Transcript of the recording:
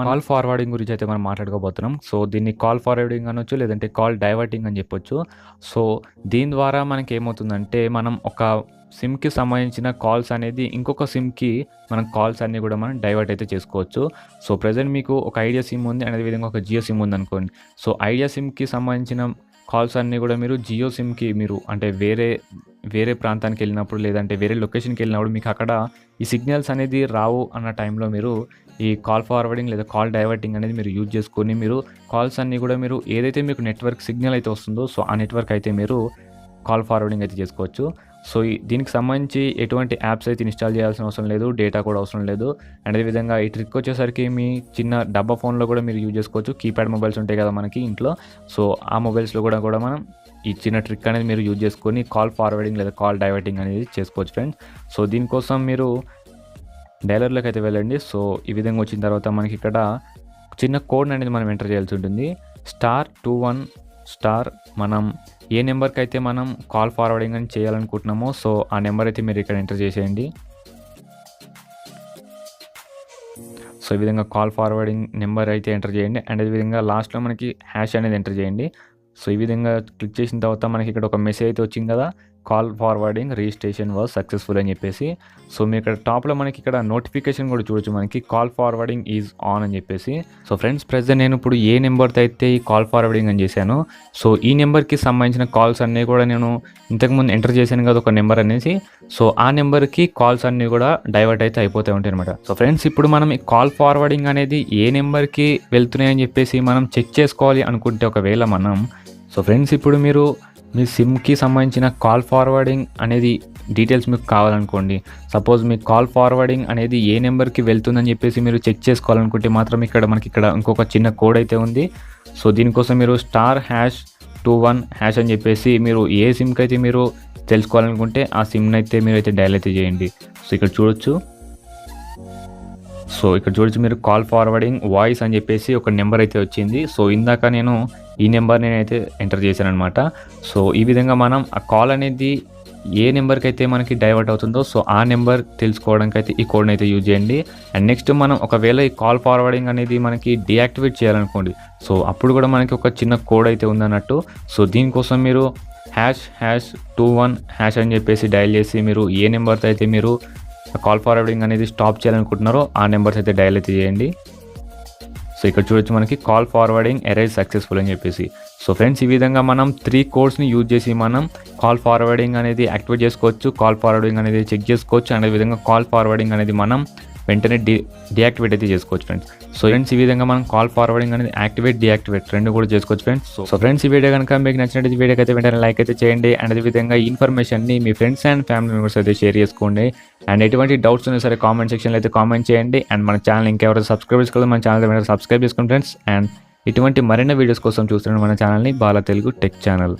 Call forwarding గురించి అయితే మనం మాట్లాడుకోబోతున్నాం. సో దీన్ని కాల్ ఫార్వర్డింగ్ అనొచ్చు లేదంటే కాల్ డైవర్టింగ్ అని చెప్పొచ్చు. సో దీని ద్వారా మనకి ఏమవుతుందంటే మనం ఒక సిమ్కి సంబంధించిన కాల్స్ అనేది ఇంకొక సిమ్కి మనం కాల్స్ అన్నీ కూడా మనం డైవర్ట్ అయితే చేసుకోవచ్చు. సో ప్రజెంట్ మీకు ఒక ఐడియా సిమ్ ఉంది అనేది విధంగా ఒక జియో సిమ్ ఉంది అనుకోండి. సో ఐడియా సిమ్కి సంబంధించిన కాల్స్ అన్నీ కూడా మీరు జియో సిమ్కి మీరు అంటే వేరే వేరే ప్రాంతానికి వెళ్ళినప్పుడు లేదంటే వేరే లొకేషన్కి వెళ్ళినప్పుడు మీకు అక్కడ ఈ సిగ్నల్స్ అనేది రావు అన్న టైంలో మీరు ఈ కాల్ ఫార్వర్డింగ్ లేదా కాల్ డైవర్టింగ్ అనేది మీరు యూజ్ చేసుకొని మీరు కాల్స్ అన్నీ కూడా మీరు ఏదైతే మీకు నెట్వర్క్ సిగ్నల్ అయితే వస్తుందో సో ఆ నెట్వర్క్ అయితే మీరు కాల్ ఫార్వర్డింగ్ అయితే చేసుకోవచ్చు. సో ఈ- దీనికి సంబంధించి ఎటువంటి యాప్స్ అయితే ఇన్స్టాల్ చేయాల్సిన అవసరం లేదు డేటా కూడా అవసరం లేదు. అండ్ అదేవిధంగా ఈ ట్రిక్ వచ్చేసరికి మీ చిన్న డబ్బా ఫోన్లో కూడా మీరు యూజ్ చేసుకోవచ్చు. కీప్యాడ్ మొబైల్స్ ఉంటాయి కదా మనకి ఇంట్లో. సో ఆ మొబైల్స్లో కూడా కూడా మనం ఈ చిన్న ట్రిక్ అనేది మీరు యూజ్ చేసుకొని కాల్ ఫార్వర్డింగ్ లేదా కాల్ డైవర్టింగ్ అనేది చేసుకోవచ్చు ఫ్రెండ్స్ సో దీనికోసం మీరు డైలర్లోకి అయితే వెళ్ళండి. సో ఈ విధంగా వచ్చిన తర్వాత మనకి ఇక్కడ చిన్న కోడ్ అనేది మనం ఎంటర్ చేయాల్సి ఉంటుంది. Star two one star. మనం ఏ నెంబర్కి అయితే మనం కాల్ ఫార్వర్డింగ్ అని చేయాలనుకుంటున్నామో సో ఆ నెంబర్ అయితే మీరు ఇక్కడ ఎంటర్ చేసేయండి. సో ఈ విధంగా కాల్ ఫార్వర్డింగ్ నెంబర్ అయితే ఎంటర్ చేయండి. అండ్ అదేవిధంగా లాస్ట్లో మనకి హ్యాష్ అనేది ఎంటర్ చేయండి. సో ఈ విధంగా క్లిక్ చేసిన తర్వాత మనకి ఇక్కడ ఒక మెసేజ్ అయితే వచ్చింది కదా call forwarding registration was successful అని చెప్పేసి సో మీరు ఇక్కడ టాప్లో మనకి ఇక్కడ నోటిఫికేషన్ కూడా చూడొచ్చు మనకి కాల్ ఫార్వర్డింగ్ ఈజ్ ఆన్ అని చెప్పేసి. సో ఫ్రెండ్స్ ప్రెసెంట్ నేను ఇప్పుడు ఏ నెంబర్తో అయితే ఈ కాల్ ఫార్వర్డింగ్ అని చేశాను సో ఈ నెంబర్కి సంబంధించిన కాల్స్ అన్నీ కూడా నేను ఇంతకుముందు ఎంటర్ చేశాను కదా ఒక నెంబర్ అనేసి. సో ఆ నెంబర్కి కాల్స్ అన్నీ కూడా డైవర్ట్ అయితే అయిపోతూ ఉంటాయి అనమాట సో ఫ్రెండ్స్ ఇప్పుడు మనం ఈ కాల్ ఫార్వర్డింగ్ అనేది ఏ నెంబర్కి వెళ్తున్నాయని చెప్పేసి మనం చెక్ చేసుకోవాలి అనుకుంటే ఒకవేళ మనం సో ఫ్రెండ్స్ ఇప్పుడు మీరు మీ సిమ్కి సంబంధించిన కాల్ ఫార్వర్డింగ్ అనేది డీటెయిల్స్ మీకు కావాలనుకోండి. సపోజ్ మీ కాల్ ఫార్వర్డింగ్ అనేది ఏ నెంబర్కి వెళ్తుందని చెప్పేసి మీరు చెక్ చేసుకోవాలనుకుంటే మాత్రం ఇక్కడ మనకి ఇక్కడ ఇంకొక చిన్న కోడ్ అయితే ఉంది. సో దీనికోసం మీరు star hash two one hash అని చెప్పేసి మీరు ఏ సిమ్కి అయితే మీరు తెలుసుకోవాలనుకుంటే ఆ సిమ్ని అయితే మీరు అయితే డైల్ అయితే చేయండి. సో ఇక్కడ చూడొచ్చు. సో ఇక్కడ చూడొచ్చు మీరు కాల్ ఫార్వర్డింగ్ వాయిస్ అని చెప్పేసి ఒక నెంబర్ అయితే వచ్చింది. సో ఇందాక నేను ఈ నెంబర్ నేనైతే ఎంటర్ చేశాను అనమాట సో ఈ విధంగా మనం ఆ కాల్ అనేది ఏ నెంబర్కి అయితే మనకి డైవర్ట్ అవుతుందో సో ఆ నెంబర్ తెలుసుకోవడానికి అయితే ఈ కోడ్ని అయితే యూజ్ చేయండి. అండ్ నెక్స్ట్ మనం ఒకవేళ ఈ కాల్ ఫార్వర్డింగ్ అనేది మనకి డియాక్టివేట్ చేయాలనుకోండి సో అప్పుడు కూడా మనకి ఒక చిన్న కోడ్ అయితే ఉందన్నట్టు. సో దీనికోసం మీరు hash hash two one hash అని చెప్పేసి డయల్ చేసి మీరు ఏ నెంబర్తో అయితే మీరు కాల్ ఫార్వర్డింగ్ అనేది స్టాప్ చేయాలనుకుంటున్నారో ఆ నెంబర్స్ అయితే డయల్ అయితే చేయండి. సో ఇక్కడ చూడొచ్చు మనకి కాల్ ఫార్వర్డింగ్ ఎరైజ్ సక్సెస్ఫుల్ అని చెప్పేసి. సో ఫ్రెండ్స్ ఈ విధంగా మనం త్రీ కోడ్స్ని యూజ్ చేసి మనం కాల్ ఫార్వర్డింగ్ అనేది యాక్టివేట్ చేసుకోవచ్చు కాల్ ఫార్వర్డింగ్ అనేది చెక్ చేసుకోవచ్చు అండ్ విధంగా కాల్ ఫార్వర్డింగ్ అనేది మనం వెంటనే డి డియాక్టివేట్ అయితే చేసుకోవచ్చు ఫ్రెండ్స్ సో ఫ్రెండ్స్ ఈ విధంగా మనం కాల్ ఫార్వర్డింగ్ అనేది యాక్టివేట్ డియాక్టివేట్ రెండు కూడా చేసుకోవచ్చు ఫ్రెండ్స్ సో ఫ్రెండ్స్ ఈ వీడియో కనుక మీకు నచ్చినట్టు వీడియోకి అయితే వెంటనే లైక్ అయితే చేయండి. అండ్ అదేవిధంగా ఈ ఇన్ఫర్మేషన్ని మీ ఫ్రెండ్స్ అండ్ ఫ్యామిలీ మెంబర్స్ అయితే షేర్ చేసుకోండి. అండ్ ఎటువంటి డౌట్స్ ఉన్నా సరే కామెంట్ సెక్షన్లో అయితే కామెంట్ చేయండి. అండ్ మన ఛానల్ ఇంకెవరైతే సబ్స్క్రైబ్ చేసుకోవాలి మన ఛానల్ వెంటనే సబ్స్క్రైబ్ చేసుకోండి ఫ్రెండ్స్ అండ్ ఇటువంటి మరిన్ని వీడియోస్ కోసం చూస్తున్నాను మన ఛానల్ని బాల తెలుగు టెక్ ఛానల్